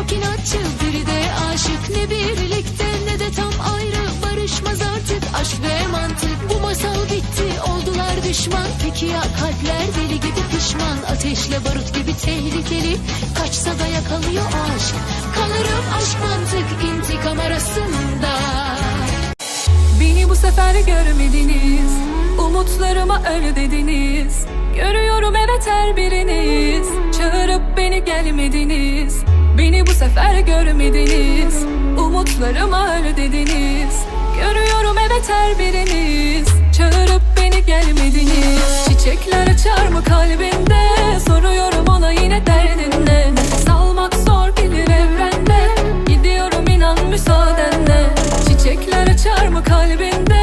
çok inatçı biri de aşık. Ne birlikte ne de tam ayrı. Barışmaz artık aşk ve mantık. Bu masal bitti oldular düşman. Peki ya kalpler deli gibi pişman? Ateşle barut gibi tehlikeli. Kaçsa da yakalıyor aşk. Kalırım aşk mantık intikam arasında. Beni bu sefer görmediniz. Umutlarıma öl dediniz. Görüyorum evet her biriniz. Çağırıp beni gelmediniz Beni bu sefer görmediniz. Umutlarıma öl dediniz Görüyorum evet her biriniz. Çağırıp beni gelmediniz. Çiçekler açar mı kalbinde? Soruyorum ona yine derdinde. Salmak zor bilir evrende. Gidiyorum inan müsaadenle. Çiçekler açar mı kalbinde?